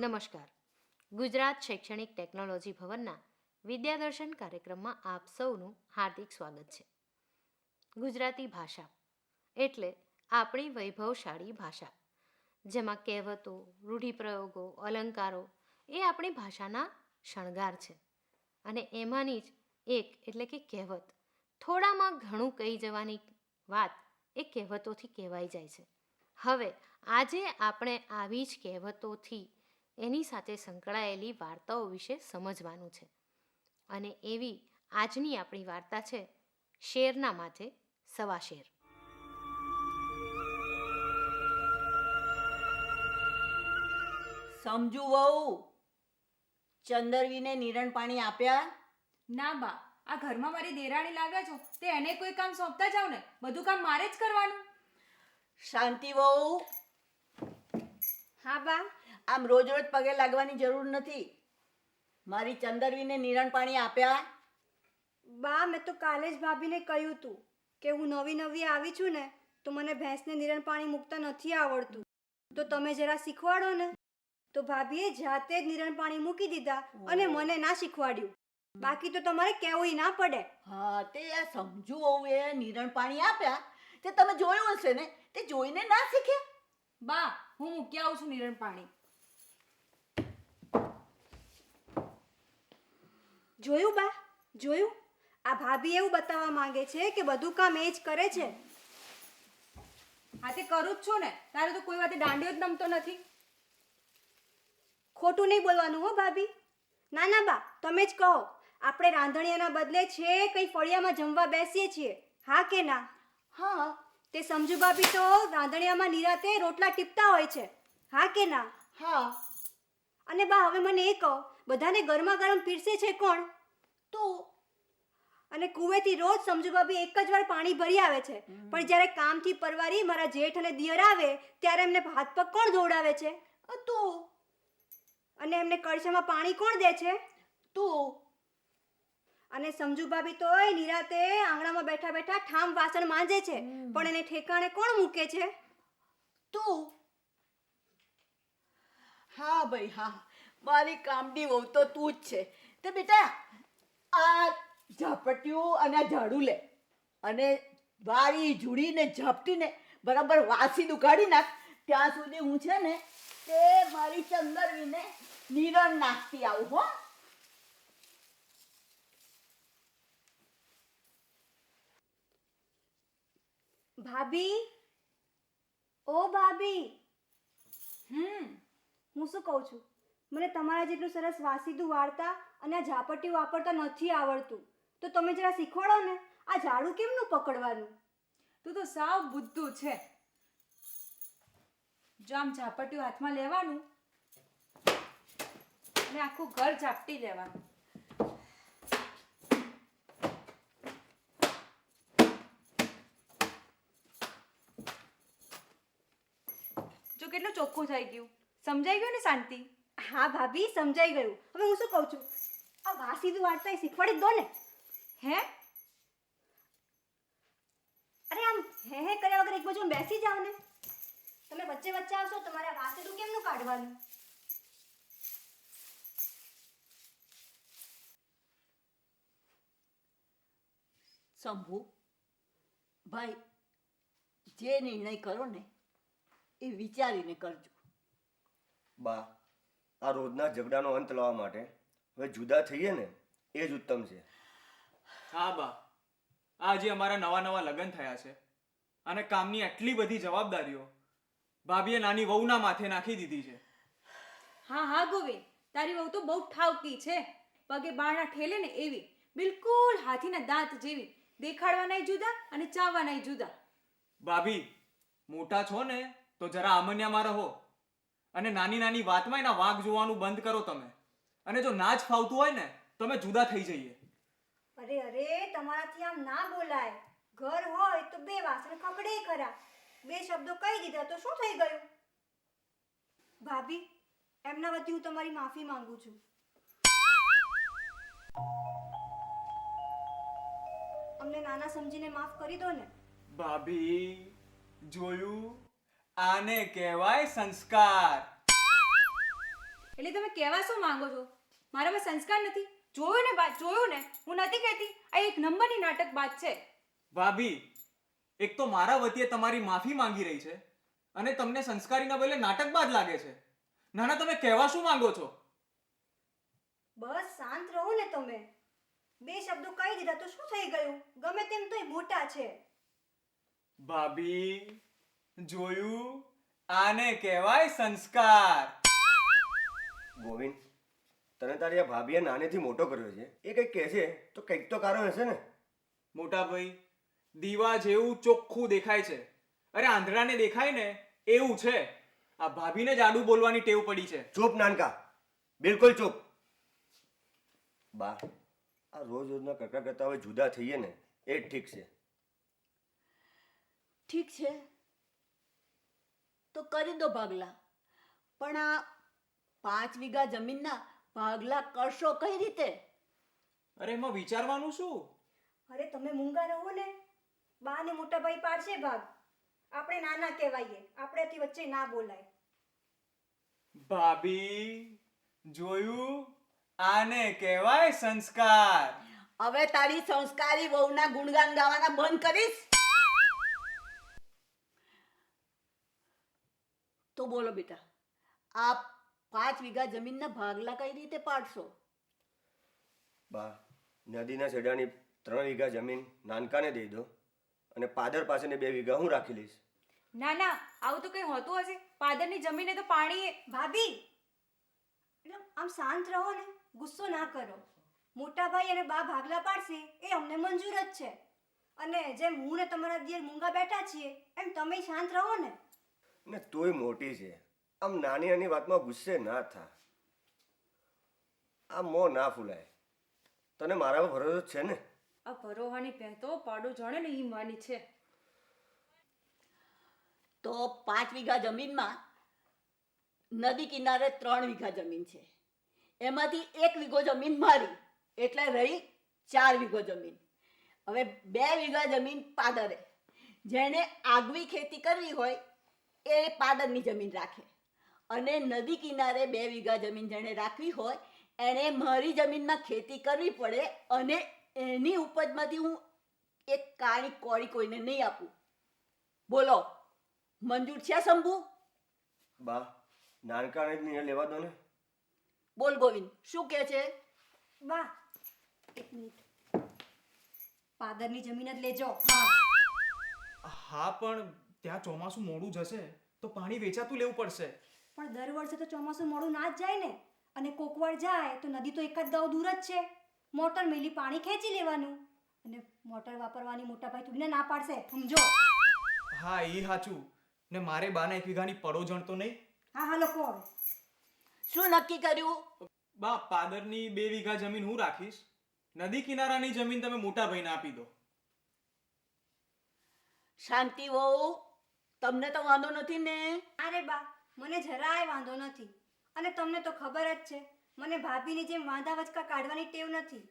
નમસ્કાર. ગુજરાત શૈક્ષણિક ટેકનોલોજી ભવનના વિદ્યાદર્શન કાર્યક્રમમાં આપ સૌનું હાર્દિક સ્વાગત છે. ગુજરાતી ભાષા એટલે આપણી વૈભવશાળી ભાષા, જેમાં કહેવતો, રૂઢિપ્રયોગો, અલંકારો એ આપણી ભાષાના શણગાર છે. અને એમાંની જ એક એટલે કે કહેવત, થોડામાં ઘણું કહી જવાની વાત એ કહેવતોથી કહેવાઈ જાય છે. હવે આજે આપણે આવી જ કહેવતોથી એની સાથે સંકળાયેલી વાર્તાઓ વિશે સમજવાનું છે. અને એવી આજની આપણી વાર્તા છે શેરના માથે સવા શેર. સમજુ વહુ ચંદરવીને નિરણ પાણી આપ્યા? ના બા આ ઘરમાં મારી દેરાણી લાવ્યા છો તે એને કોઈ કામ સોંપતા જાવ ને બધું કામ મારે જ કરવાનું. શાંતિ વહુ. હા બા. આમ રોજ રોજ પગે લાગવાની જરૂર નથી. મારી ચંદરવીને નિરણ પાણી આપ્યા? બા મેં તો કાલે જ ભાભીને કહ્યું હતું કે હું નવી નવી આવી છું ને તો મને ભેંસને નિરણ પાણી મૂકતા નથી આવડતું. તો તમે જરા શીખવાડો ને. તો ભાભીએ જાતે જ નિરણ પાણી મૂકી દીધા અને મને ના શીખવાડ્યું. બાકી તો તમારે કેવું ના પડે. હા તે આ સમજુ હોવું એ નિરણ પાણી આપ્યા? તે તમે જોયું હશે ને? તે જોઈને ના શીખ્યા બા હું મૂકી આવું છું નિરણ પાણી. જોયું બા? જોયું? આ ભાભી એવું બતાવવા માંગે છે કે બધું કામ એ જ કરે છે. હા તે કરું જ છું ને. તારે તો કોઈ વાતે દાંડિયો જ નમતો નથી. ખોટું નહીં બોલવાનું હો ભાભી. ના ના બા તમે જ કહો. આપણે રાંધણિયાના બદલે છે કંઈ ફળિયામાં જમવા બેસીએ છીએ. હા કે ના? હા. તે સમજુ ભાભી તો રાંધણિયામાં નિરાતે રોટલા ટીપતા હોય છે. હા કે ના? હા. અને બા હવે મને એ કહો. બધાને ગરમા ગરમ પીરસે છે કોણ? તો? અને કુવેથી રોજ સમજુ ભાભી એક જ વાર પાણી ભરી આવે છે. પણ જ્યારે કામથી પરવારી મારા જેઠ અને દિયર આવે ત્યારે એમને હાથ પગ કોણ ધોવડાવે છે? તું? અને એમને કળશામાં પાણી કોણ દે છે? તું? અને સમજુ ભાભી તો એ નિરાતે આંગણામાં બેઠા બેઠા ઠામ વાસણ માંજે છે. પણ એને ઠેકાણે કોણ મૂકે છે? તું? હા ભાઈ હા. મારી કામડી વહુ તો તું જ છે. તે બેટા આ ઝાપટિયું અને આ ઝાડુ લે અને વાળી ઝૂડીને ઝાપટીને બરાબર વાસી દુકાળી નાખ. ત્યાં સુધી હું છે ને તે મારી ચંદરવીને નિરણ નાખતી આવું હો. ભાભી? ઓ ભાભી. હમ. હું શું કહું છું? મને તમારા જેટલું સરસ વાસીદું વાળતા અને આ ઝાપટીયું વાપરતા નથી આવડતું. તો તમે જરા શીખવાડો ને, આ ઝાડુ કેમનું પકડવાનું? તું તો સાવ બુદ્ધુ છે. જો આમ ઝાપટિયું હાથમાં લેવાનું, અને આખું ઘર ઝાપટી લેવાનું. જો કેટલું ચોખ્ખું થઈ ગયું. સમજાઈ ગયું ને શાંતિ? હા ભાભી સમજાઈ ગયું. હવે હું શું કહું છું? આ વાસીદું વાળતા એ શીખવાડી જ દો ને. હે? અરે આમ હે હે કર્યા વગર એક બાજુ બેસી જાઓ ને. તમે વચ્ચે વચ્ચે આવશો તમારે આ વાસીદું કેમનું કાઢવાનું? શંભુ ભાઈ જે નિર્ણય કરો ને એ વિચારીને કરજો. બા આ રોજના ઝઘડાનો અંત લાવવા માટે. હવે જુદા થઈએ ને એ જ ઉત્તમ છે. હા બા આજે અમારા નવા નવા લગ્ન થયા છે અને કામની આટલી બધી જવાબદારીઓ ભાભીએ નાની વહુના માથે નાખી દીધી છે. હા હા ગોવિંદ તારી વહુ તો બહુ ઠાવકી છે. પગે બારણા ઠેલે ને એવી બિલકુલ હાથીના દાંત જેવી દેખાડવાનાય જુદા અને ચાવવાનાય જુદા. ભાભી મોટા છો ને તો જરા આમન્યામાં રહો. અને નાની નાની વાતમાં એના વાઘ જોવાનું બંધ કરો તમે. અને જો ના જ ફાવતું હોય ને તો અમે જુદા થઈ જઈએ. અરે અરે તમારાથી આમ ના બોલાય. ઘર હોય તો બે વાસણ ખકડે ખરા. બે શબ્દો કહી દીધા તો શું થઈ ગયું? ભાભી એમના વતી હું તમારી માફી માંગુ છું. અમને નાના સમજીને માફ કરી દો ને. ભાભી જોયું? આને કહેવાય સંસ્કાર. એટલે તમે કહેવા શું માંગો છો? મારામાં સંસ્કાર નથી. જોયું ને બા જોયું ને? હું નથી કહેતી. આ એક નંબરની નાટક બાત છે. ભાભી એક તો મારા વતીએ તમારી માફી માંગી રહી છે અને તમને સંસ્કારીના બદલે નાટક બાદ લાગે છે. નાના તમે કહેવા શું માંગો છો? બસ શાંત રહો ને તમે. બે શબ્દો કહી દીધા તો શું થઈ ગયું? ગમે તેમ તો એ મોટા છે. ભાભી જોયું? આને કહેવાય સંસ્કાર. ગોવિંદ તને તારી આ ભાભીએ નાનેથી મોટો કર્યો છે. એ કંઈક કહે છે તો કંઈક તો કારણ હશે ને. મોટા ભાઈ દીવા જેવું ચોખ્ખું દેખાય છે. અરે આંધળાને દેખાય ને એવું છે. આ ભાભીને જ આડું બોલવાની ટેવ પડી છે. ચૂપ નાનકા બિલકુલ ચૂપ. બા આ રોજ રોજના કરતા કરતા હવે જુદા થઈએ ને એ ઠીક છે. ઠીક છે. તો કરી દો ભાગલા. પણ આ પાંચ વીઘા જમીનના ભાગલા કરશો કઈ રીતે? અરે એમાં વિચારવાનું શું? અરે તમે મૂંગા રહો ને. બા ને મોટા ભાઈ પાડશે ભાગ. આપણે નાના કહેવાઈએ. આપણેથી વચ્ચે ના બોલાય. ભાભી જોયું? આને કહેવાય સંસ્કાર. હવે તારી સંસ્કારી વહુના ગુણગાન ગાવાના બંધ કરીશ? તો બોલો બેટા આ પાંચ વીઘા જમીનના ભાગલા કઈ રીતે પાડશો? બા નદીના છેડાની ત્રણ વીઘા જમીન નાનકાને દઈ દો અને પાદર પાસેને બે વીઘા હું રાખી લઈશ. ના ના આવું તો કંઈ હોતું હશે. પાદરની જમીને તો પાણી ભાભી. એટલે આમ શાંત રહો ને ગુસ્સો ના કરો. મોટા ભાઈ અને બા ભાગલા પાડશે એ અમને મંજૂર જ છે. અને જેમ હું ને તમારા દિયર મૂંગા બેઠા છીએ એમ તમે શાંત રહો ને. ને તોય મોટી છે. આમ નાની નાની વાતમાં ગુસ્સે ના થા. આ મોં ના ફૂલાય. તને મારા પર ભરોસો છે ને? આ ભરોહાની પહેતો પાડો જાણે ને ઈ માની છે. તો પાંચ વીઘા જમીનમાં નદી કિનારે ત્રણ વીઘા જમીન છે. એમાંથી એક વીઘો જમીન મારી એટલે રહી ચાર વીઘો જમીન. હવે બે વીઘા જમીન પાદરે. જેણે આગવી ખેતી કરવી હોય એ પાદરની જમીન રાખે. અને નદી કિનારે બે વીઘા જમીન જેણે રાખવી હોય એણે મારી જમીનમાં ખેતી કરવી પડે અને એની ઉપજમાંથી હું એક કાળી કોળી કોઈને નહીં આપું. બોલો મંજૂર છે શંભુ? બા નાનકાને જ નિર્ણય લેવા દો ને. બોલ ગોવિંદ શું કે છે? બા એક મિનિટ. પાદરની જમીન જ લેજો. હા હા પણ ત્યાં ચોમાસું મોડું જશે તો પાણી વેચાતું લેવું પડશે. પણ દર વર્ષે તો ચોમાસું મોડું ના જ જાય ને. અને કોકવાર જાય તો નદી તો એકાદ ગાઉ દૂર જ છે. મોટર મેલી પાણી ખેંચી લેવાનું. અને મોટર વાપરવાની મોટા ભાઈ થોડીને ના પાડશે. સમજો? હા એ સાચું ને મારે બાના એક વીઘાની પડો જણતો નહીં. હા હા લોકો હવે. શું નક્કી કર્યું? બા પાદરની બે વીઘા જમીન હું રાખીશ? નદી કિનારાની જમીન તમે મોટા ભાઈને આપી દો. શાંતિ વહુ. તમને તો વાંધો નથી ને? અરે બા મને જરાય વાંધો નથી. અને તમને તો ખબર જ છે મને ભાભીની જેમ વાંધા વચકા કાઢવાની ટેવ નથી.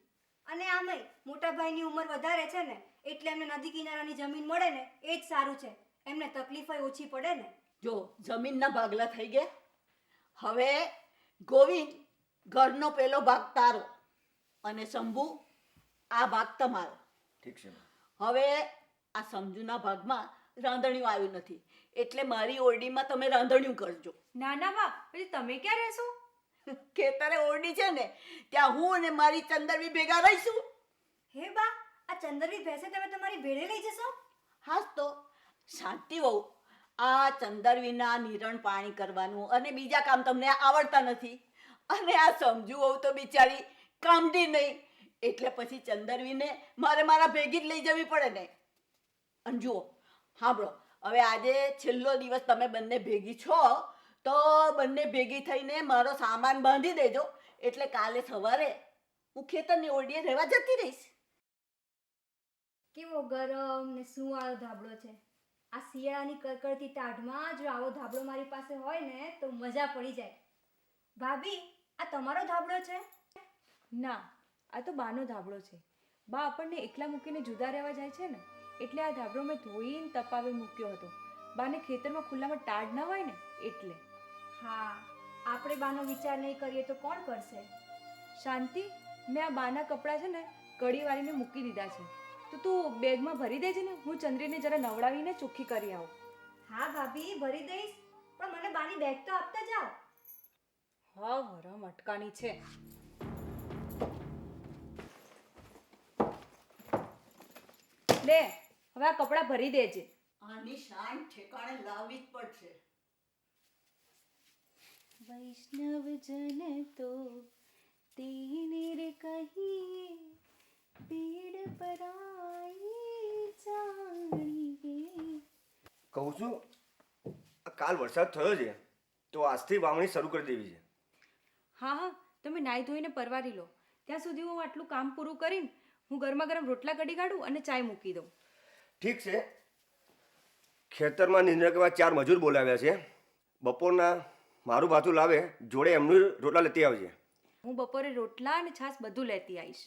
અને આમય મોટા ભાઈની ઉંમર વધારે છે ને એટલે એમને નદી કિનારાની જમીન મળે ને એ જ સારું છે. એમને તકલીફ ઓછી પડે ને. જો જમીનના ભાગલા થઈ ગયા. હવે ગોવિંદ ઘરનો પેલો ભાગ તારો અને શંભુ આ ભાગ તમારો. ઠીક છે હવે આ સમજુના ભાગમાં રાંધણીઓ આવ્યું નથી. એટલે મારી ઓરડીમાં તમે રાંધણિયું કરજો. ના ના બા પછી તમે ક્યાં રહેશો? ખેતરે ઓરડી છે ને ત્યાં હું અને મારી ચંદરવી ભેગા રહીશું. હે બા આ ચંદરવી ભેંસે તમે તમારી ભેળે લઈ જશો? હા તો. શાંતિ વહુ. આ ચંદરવીના નિરણ પાણી કરવાનું અને બીજા કામ તમને આવડતા નથી. અને આ સમજુ હોવ તો બિચારી કામડી નહીં. એટલે પછી ચંદરવીને મારે મારા ભેગી જ લઈ જવી પડે ને. અને જુઓ સાંભળો હવે આજે છેલ્લો દિવસ તમે બંને ભેગી છો તો બંને ભેગી થઈને મારો સામાન બાંધી દેજો. એટલે કાલે સવારે હું ખેતરની ઓરડીએ રહેવા જતી રહીશ. કેવો ગરમ ને શું આવો ધાબળો છે. આ શિયાળાની કરકડતી ટાઢમાં જો આવો ધાબળો મારી પાસે હોય ને તો મજા પડી જાય. ભાભી આ તમારો ધાબળો છે? ના આ તો બાનો ધાબળો છે. બા આપણને એકલા મૂકીને જુદા રહેવા જાય છે ને. એટલે આ ધાબળો મેં ધોઈને તપાવી મૂક્યો હતો. બાને ખેતરમાં ખુલ્લામાં ટાઢ ના હોય ને એટલે. હા આપણે બાનો વિચાર નહીં કરીએ તો કોણ કરશે? શાંતિ મેં આ બાના કપડાં છે ને કડી વાળીને મૂકી દીધા છે. તો તું બેગમાં ભરી દેજે ને હું ચંદ્રીને જરા નવડાવીને ચોખ્ખી કરી આવું. હા ભાભી ભરી દઈશ પણ મને બાની બેગ તો આપતા જાઓ. હા વરમ અટકાની છે. લે હવે આ કપડાં ભરી દેજે. આની શાન ઠેકાણે લાવવી જ પડશે. વૈષ્ણવજન તો તેને રે કહીએ પીડ પરાઈ જાણીએ. કહું છું આ કાલ વરસાદ થયો છે તો આજથી વાવણી શરૂ કરી દેવી છે. હા હા તમે નાહી ધોઈને પરવારી લો. ત્યાં સુધી હું આટલું કામ પૂરું કરીને હું ગરમા ગરમ રોટલા કઢી કાઢું અને ચાય મૂકી દઉં. ઠીક છે. ખેતરમાં નિંદ્રા કરવા ચાર મજૂર બોલાવ્યા છે. બપોરના મારું ભાથું લાવે જોડે એમનું રોટલા લેતી આવજે. હું બપોરે રોટલા અને છાશ બધું લેતી આવીશ.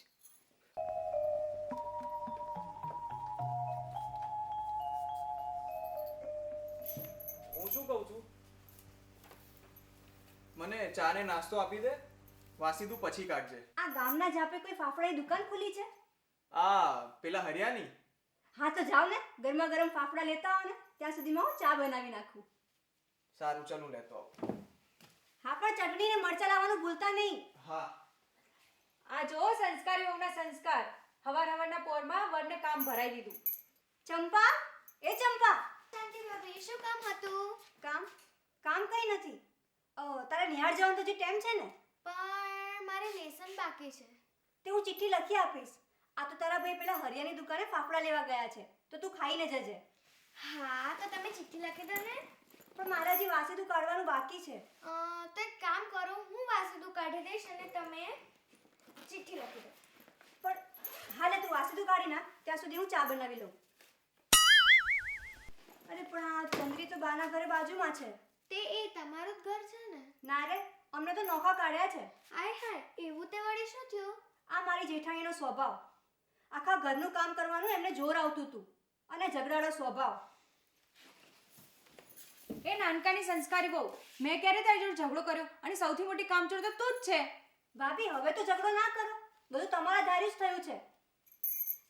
હું શું કહું છું? મને ચા ને નાસ્તો આપી દે વાસી તું પછી કાઢજે. આ ગામના જાપે કોઈ ફાફડાની દુકાન ખુલી છે? આ પેલા હરિયાની? હા તો જાઓ ને ગરમા ગરમ ફાફડા લેતા આવો ને ત્યાં સુધીમાં હું ચા બનાવી નાખું. સારું ચાલુ લેતો આવું. હા પણ ચટણી ને મરચા લાવવાનું ભૂલતા નહીં. હા. આ જો સંસ્કાર યોગના સંસ્કાર. હવાર હવારના પોરમાં વરને કામ ભરાઈ દીધું. ચંપા એ ચંપા. શાંતિ ભાભી શું કામ હતું? કામ? કામ કઈ નથી. અ, તારે નિહાળ જવાનું તો જે ટાઈમ છે ને. પણ મારે લેસન બાકી છે. તે હું ચિઠ્ઠી લખી આપીશ. આ તો તારા ભાઈ પેલા હરિયાની દુકાને ફાફડા લેવા ગયા છે. તો તું ખાઈને જજે. હા તો તમે ચિઠ્ઠી લખી દો ને. પણ મારા હજી વાસીદું કાઢવાનું બાકી છે. અ, તો એક કામ કરો હું વાસીદું કાઢી દઈશ અને તમે ચિઠ્ઠી લખી દો. પણ હાલે તું વાસીદું કાઢી નાખ ત્યાં સુધી હું ચા બનાવી લઉં. અરે પણ આ ચંદ્રી તો બાના ઘરે બાજુમાં છે. તે એ તમારું જ ઘર છે ને? ના રે અમને તો નોખા કાઢ્યા છે. આય હાય એવું તે વળી શું થયું? આ મારી જેઠાણીનો સ્વભાવ. આખા ઘરનું કામ કરવાનું એમને જોર આવતું હતું. અને ઝઘડાળો સ્વભાવ. એ નાનકાની સંસ્કારી બહુ મેં ક્યારે તારી જોડે ઝઘડો કર્યો? અને સૌથી મોટી કામચોર તો તું જ છે. ભાભી હવે તો ઝઘડો ના કરો. બધું તમારા ધારી જ થયું છે.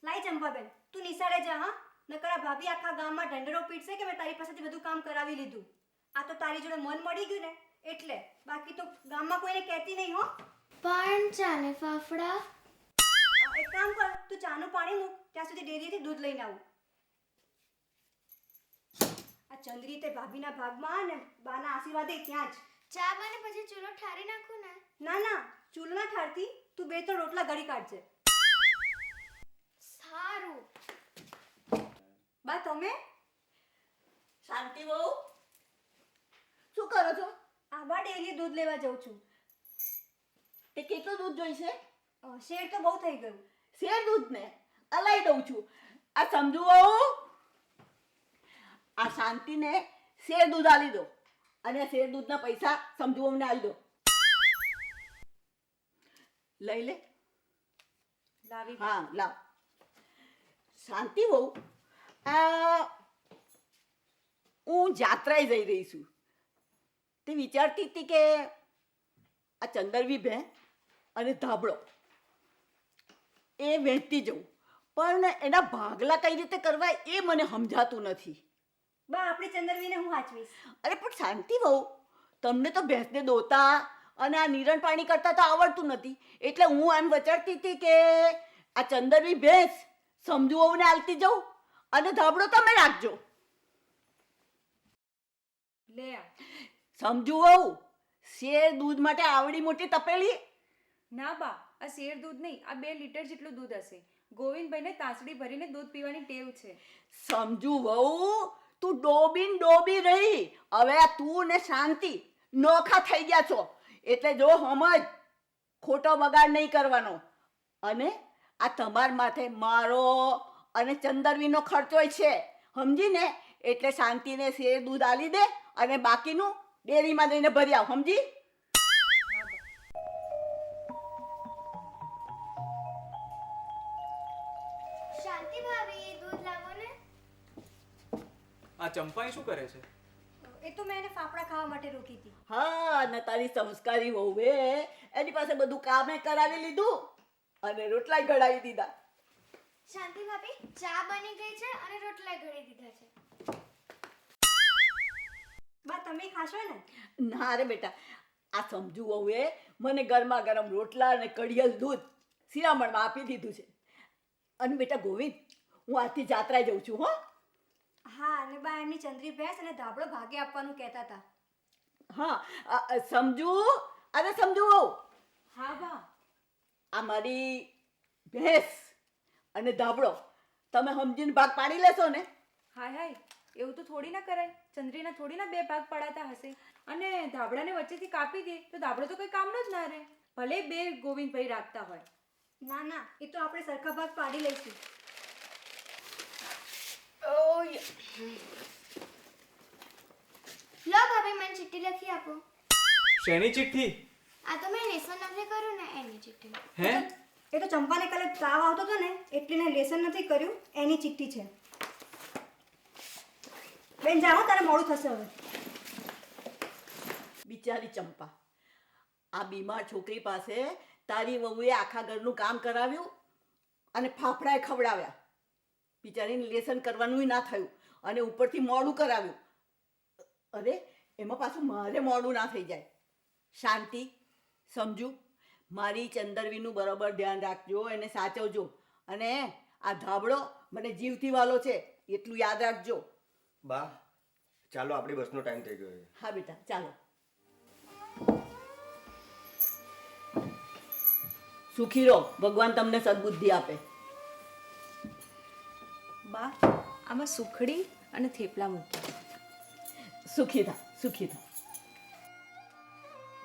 લાઈ ચંપાબેન તું નિશાળે જા હા? નકરા ભાભી આખા ગામમાં ઢંઢરો પીટશે કે મેં તારી પાસેથી બધું કામ કરાવી લીધું? આ તો તારી જોડે મન મળી ગયું ને એટલે. બાકી તો ગામમાં કોઈને કહેતી નહીં હો. પણ ચાલે ફાફડા. એક કામ કર તું ચાનું પાણી મૂક ત્યાં સુધી ડેરીથી દૂધ લઈને આવું. આ ચંદ્રી તે ભાભીના ભાગમાં ને બાના આશીર્વાદે ત્યાં જ. ચા બને પછી ચૂલો ઠારી નાખું ને? ના ના ચૂલો ના ઠારતી તું બે ત્રણ રોટલા ગળી કાઢજે. સારું. બા તમે? શાંતિ બહુ. શું કરો છો? આ ડેરી દૂધ લેવા જાઉં છું. તે કેટલું દૂધ જોઈશે? શેર તો બહુ થઈ ગયું. શેર દૂધ ને? અલાઈ દઉં છું. આ સમજુ વહુ આ શાંતિને શેર દૂધ આલી દો. અને શેર દૂધના પૈસા સમજુ અમને આલી દો. લઈ લે. લાવી હા લાવ. શાંતિ બહુ? હું જાત્રાએ જઈ રહી છું. તે વિચારતી હતી કે આ ચંદરવી બહેન અને ધાબળો. એ વહેતી જવું પણ એના ભાગલા કઈ રીતે કરવા એ મને સમજાતું નથી. બા આપણી ચંદરવીને હું વાંચવીશ? અરે પણ શાંતિ વહુ. તમને તો ભેંસને દોતા અને આ નિરણ પાણી કરતા તો આવડતું નથી. એટલે હું એમ વિચારતી હતી કે આ ચંદરવી ભેંસ સમજુ હોવને આલતી જાઉં અને ધાબળો તમે રાખજો. લે સમજુ વહુ શેર દૂધ માટે આવડી મોટી તપેલી? ના બા આ શેર દૂધ નહીં, આ બે લીટર જેટલું દૂધ હશે. ગોવિંદભાઈને તાંસડી ભરીને દૂધ પીવાની ટેવ છે. સમજુ વહુ, તું ડોબીન ડોબી રહી. હવે આ તું ને શાંતિ નોખા થઈ ગયા છો. એટલે જો સમજ ખોટો બગાડ નહીં કરવાનો. અને આ તમાર માથે મારો અને ચંદરવીનો ખર્ચો છે. સમજીને? એટલે શાંતિને શેર દૂધ આલી દે અને બાકીનું ડેરીમાં જઈને ભરી આવ. સમજી? આ ચંપાઈ શું કરે છે? એ તો મેં એને ફાફડા ખાવા માટે રોકી હતી. હા અને તારી સંસ્કારી વહુએ એની પાસે બધું કામે કરાવી લીધું અને રોટલા ઘડાવી દીધા. શાંતિ ભાભી ચા બની ગઈ છે અને રોટલા ઘડી દીધા છે. બા તમે ખાશો ને? ના રે બેટા આ સમજુ વહુએ મને ગરમા ગરમ રોટલા અને કડિયલ દૂધ શિરામણમાં આપી દીધું છે. અને બેટા ગોવિંદ હું આજથી જાત્રાએ જઉં છું હો. હા અને બા એમની ચંદ્રી ભેંસ અને ધાબળો ભાગે આપવાનું કહેતા હતા. હા અ, અ, સમજુ? અરે સમજુ. હા બા. આ મારી ભેંસ અને ધાબળો તમે સમજીને ભાગ પાડી લેશો ને? હાય હાય. એવું તો થોડી ના કરાય. ચંદ્રીના થોડી ના બે ભાગ પડાતા હશે. અને ધાબળાને વચ્ચેથી કાપી દે તો ધાબળો તો કોઈ કામનો જ ના રહે. ભલે બે ગોવિંદભાઈ રાખતા હોય. ના ના એ તો આપણે સરખા ભાગ પાડી લઈશું. લો ભાભી મને ચિઠ્ઠી લખી આપો. શેની ચિઠ્ઠી? આ તો મેં લેસન નથી કર્યું ને એની ચિઠ્ઠી. હે? એ તો ચંપાને કાલે તાવ આવતો હતો ને એટલે એને લેસન નથી કર્યું એની ચિઠ્ઠી છે. બેન જાઓ તારે મોડું થશે હવે. બિચારી ચંપા આ બીમાર છોકરી પાસે તારી વહુએ આખા ઘરનું કામ કરાવ્યું અને ફાફડાએ ખવડાવ્યા. બિચારીને લેસન કરવાનું ના થયું અને ઉપરથી મોડું કરાવ્યું. અરે એમાં પાછું મારે મોડું ના થઈ જાય. શાંતિ સમજુ. મારી ચંદરવીનું બરાબર ધ્યાન રાખજો એને સાચવજો. અને આ ધાબળો મને જીવથી વાલો છે એટલું યાદ રાખજો. બા ચાલો આપણી બસનો ટાઈમ થઈ ગયો છે. હા બેટા ચાલો. સુખી રહો. ભગવાન તમને સદબુદ્ધિ આપે. આમાં સુખડી અને થેપલા મૂકી સુખી થા સુખી થા.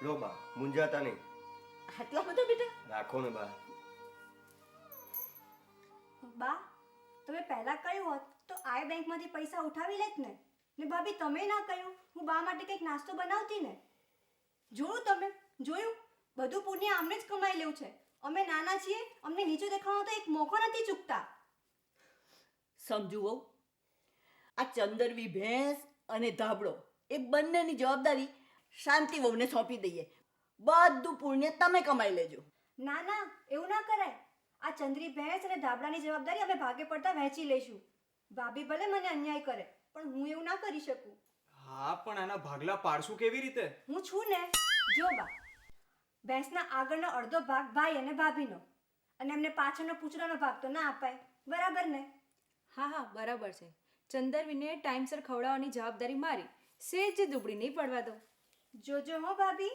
લો બા મુંજાતા નહીં. આટલા બધા બેટા? રાખો ને બા. બા તમે પહેલા કહ્યું હોત તો આઈ બેંકમાંથી પૈસા ઉઠાવી લેત ને. ને ભાભી તમે ના કહ્યું. હું બા માટે કંઈક નાસ્તો બનાવતી ને. જોયું તમે? જોયું? બધું પુણ્ય આમને જ કમાઈ લેવું છે. અમે નાના છીએ અમને નીચું દેખાવાનો તો એક મોકો નથી ચૂકતા. સમજુ આ ચંદરવી ભેંસ અને ધાબળો એ બંનેની જવાબદારી શાંતિ વહુને સોંપી દઈએ. બધું પુણ્ય તમે કમાઈ લેજો. ના ના એવું ના કરાય. આ ચંદ્રી ભેંસ અને ધાબળાની જવાબદારી અમે ભાગે પડતા વહેંચી લઈશું. ભાભી ભલે મને અન્યાય કરે પણ હું એવું ના કરી શકું. હા પણ આના ભાગલા પાડશું કેવી રીતે? હું છું ને જો બા ભેંસના આગળનો અડધો ભાગ ભાઈ અને ભાભીનો અને એમને પાછળનો પૂછડાનો ભાગ તો ના અપાય. બરાબર ને? હા હા બરાબર છે. ચંદરવીને ટાઈમસર ખવડાવવાની જવાબદારી મારી. સેજ દુબળી નહીં પડવા દો જોજો હો ભાભી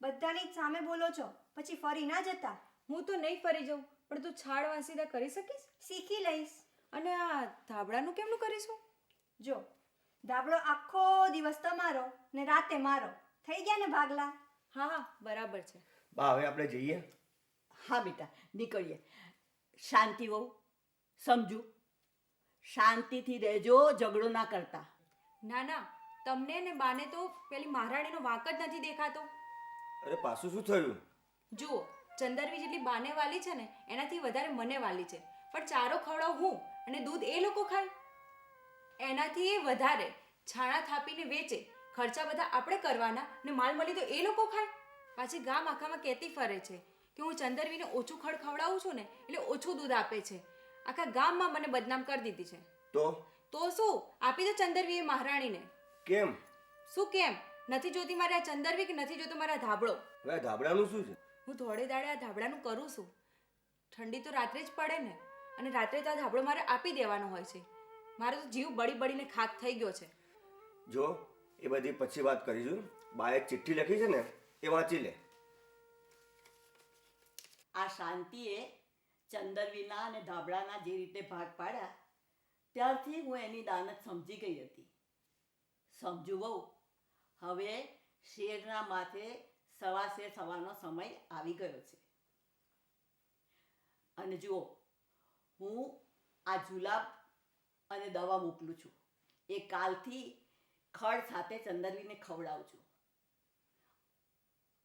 બધાની જ સામે બોલો છો. પછી ફરી ના જતા? હું તો નહીં ફરી જઉં પણ તું છાડ વાંસીદા કરી શકીશ? શીખી લઈશ. અને આ ધાબળાનું કેમનું કરીશું? જો ધાબળો આખો દિવસ તમારો ને રાતે મારો. થઈ ગયા ને ભાગલા? હા હા બરાબર છે. બા હવે આપણે જઈએ? હા બેટા નીકળીએ. શાંતિ વહુ સમજુ. શાંતિથી રહેજો ઝઘડો ના કરતા. ના ના તમને ને બાને તો પેલી મહારાણીનો વાંક જ નથી દેખાતો. અરે પાછું શું થયું? જુઓ ચંદરવી જેટલી બાને વાલી છે ને એનાથી વધારે મને વાલી છે. પણ ચારો ખવડાવ હું અને દૂધ એ લોકો ખાય? એનાથી એ વધારે છાણા થાપીને વેચે ખર્ચા બધા આપણે કરવાના ને માલ મળી તો એ લોકો ખાય? પાછી ગામ આખામાં કહેતી ફરે છે કે હું ચંદરવીને ઓછું ખડ ખવડાવું છું ને એટલે ઓછું દૂધ આપે છે. આખા ગામમાં મને બદનામ કરી દીધી છે. તો? તો શું? આપી દો ચંદરવીએ મહારાણીને. કેમ? શું કેમ? નથી જોતી મારે આ ચંદરવી કે નથી જોતો મારા ધાબળો? હવે આ ધાબળાનું શું છે? હું થોડે દાડે આ ધાબળાનું કરું છું. ઠંડી તો રાત્રે જ પડે ને. અને રાત્રે તો આ ધાબળો મારે આપી દેવાનો હોય છે. મારો તો જીવ બળી બળીને ખાક થઈ ગયો છે. જો એ બધી પછી વાત કરીશું. બાએ ચિઠ્ઠી લખી છે ને એ વાંચી લે. આ શાંતિએ ચંદરવીના અને ધાબળાના જે રીતે ભાગ પાડ્યા, ત્યારથી હું એની દાનત સમજી ગઈ હતી. સમજુ બહુ હવે શેરના માથે સવા શેર થવાનો સમય આવી ગયો છે. અને જુઓ, હું આ જુલાબ અને દવા મોકલું છું. એ કાલથી ખડ સાથે ચંદરવીને ખવડાવું છું.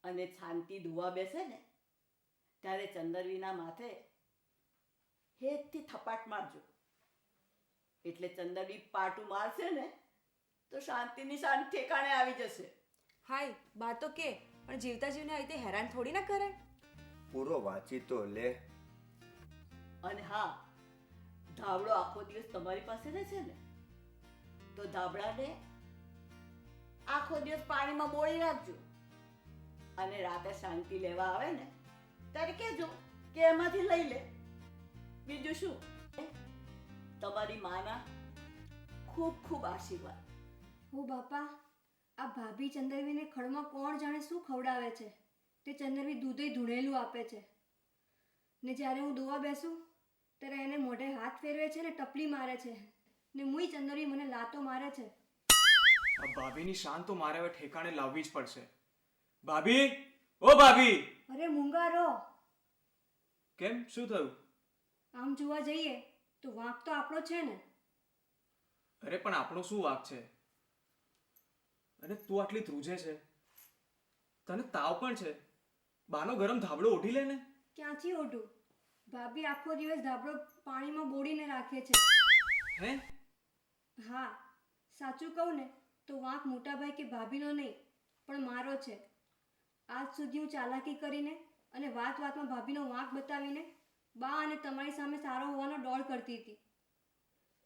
અને શાંતિ ધોવા બેસે ને, ત્યારે ચંદરવીના માથે હેતથી થપાટ મારજો. એટલે ચંદરવી પાટું મારશે ને તો શાંતિની શાંત ઠેકાણે આવી જશે. હાય બા તો કે પણ જીવતા જીવને આવી રીતે હેરાન થોડી ના કરે? પૂરો વાંચી તો લે. અને હા ધાબળો આખો દિવસ તમારી પાસે રહે છે ને તો ધાબળાને આખો દિવસ પાણીમાં બોળી રાખજો અને રાતે શાંતિ લેવા આવે ને ત્યારે કહેજો કે એમાંથી લઈ લે. બીજું શું તમારી માના ખૂબ ખૂબ આશીર્વાદ. હો બાપા આ ભાભી ચંદરવીને ખડમાં કોણ જાણે શું ખવડાવે છે? તે ચંદરવી દૂધે ધૂણેલું આપે છે. ને જ્યારે હું દોવા બેસું ત્યારે એને મોઢે હાથ ફેરવે છે ને ટપલી મારે છે. ને મુઈ ચંદરવી મને લાતો મારે છે. આ ભાભીની શાન તો મારે હવે ઠેકાણે લાવવી જ પડશે. ભાભી? ઓ ભાભી! અરે મૂંગારો! કેમ? શું થયું? આમ જોવા જઈએ તો વાંક તો આપણો છે ને. અરે પણ આપણો શું વાંક છે? અને તું આટલી ધ્રુજે છે. તને તાવ પણ છે. બાનો ગરમ ધાબળો ઓઢી લે ને. ક્યાંથી ઓઢું? ભાભી આખો દિવસ ધાબળો પાણીમાં બોળીને રાખે છે. હે? હા સાચું કહું ને તો વાંક મોટાભાઈ કે ભાભીનો નહીં પણ મારો છે. આજ સુધી હું ચાલાકી કરીને અને વાત વાતમાં ભાભીનો વાંક બતાવીને બા અને તમારી સામે સારો હોવાનો ડોળ કરતી હતી.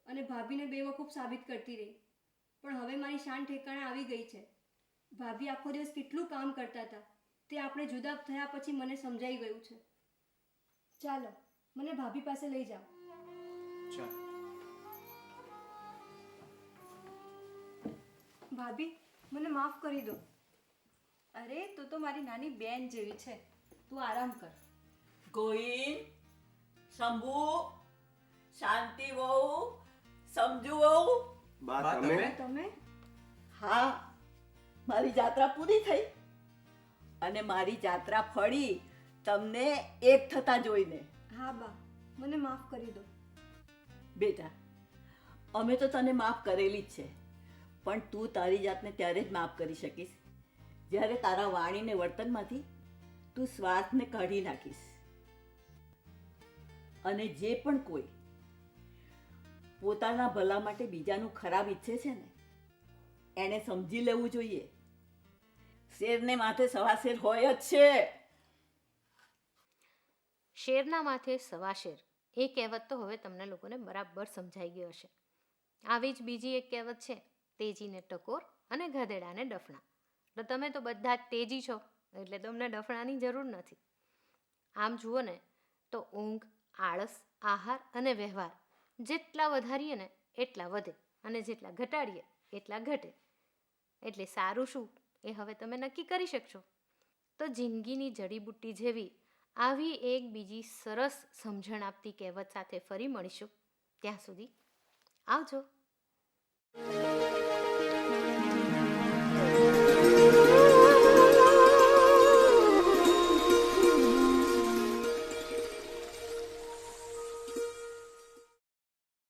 અને ભાભીને બેવકૂફ સાબિત કરતી રહી. પણ હવે મારી શાન ઠેકાણે આવી ગઈ છે. ભાભી આખો દિવસ કેટલું કામ કરતા હતા. તે આપણે જુદા થયા પછી મને સમજાઈ ગયું છે. ચાલો મને ભાભી પાસે લઈ જાઓ. ચાલ. ભાભી મને માફ કરી દો. અરે તું તો મારી નાની બેન જેવી છે. તું આરામ કર. ગોઈન શંભુ શાંતિ વહુ સમજુ વહુ. બા? તમે? હા મારી જાત્રા પૂરી થઈ અને મારી જાત્રા ફળી તમને એક થતા જોઈને. હા બા. મને માફ કરી દો. બેટા અમે તો તને માફ કરેલી જ છે પણ તું તારી જાતને ત્યારે જ માફ કરી શકીશ. જ્યારે તારા વાણીને વર્તનમાંથી તું સ્વાર્થને કાઢી નાખીશ. અને જે પણ કોઈ પોતાના ભલા માટે બીજાનું ખરાબ ઈચ્છે છે ને એણે સમજી લેવું જોઈએ. શેરને માથે સવા શેર હોય જ છે. શેરના માથે સવા શેર. એ કહેવત તો હવે તમને લોકોને બરાબર સમજાઈ ગયો હશે. આવી જ બીજી એક કહેવત છે, તેજીને ટકોર અને ગધેડાને ડફણા. એટલે તમે તો બધા જ તેજી છો, એટલે તમને ડફણાની જરૂર નથી. આમ જુઓ ને, તો ઊંઘ આળસ, આહાર અને વ્યવહાર. જેટલા વધારીએ ને એટલા વધે અને જેટલા ઘટાડીએ એટલા ઘટે. એટલે સારું શું? એ હવે તમે નક્કી કરી શકશો. તો જિંદગીની જડીબુટ્ટી જેવી આવી એક બીજી સરસ સમજણ આપતી કહેવત સાથે ફરી મળીશું. ત્યાં સુધી આવજો.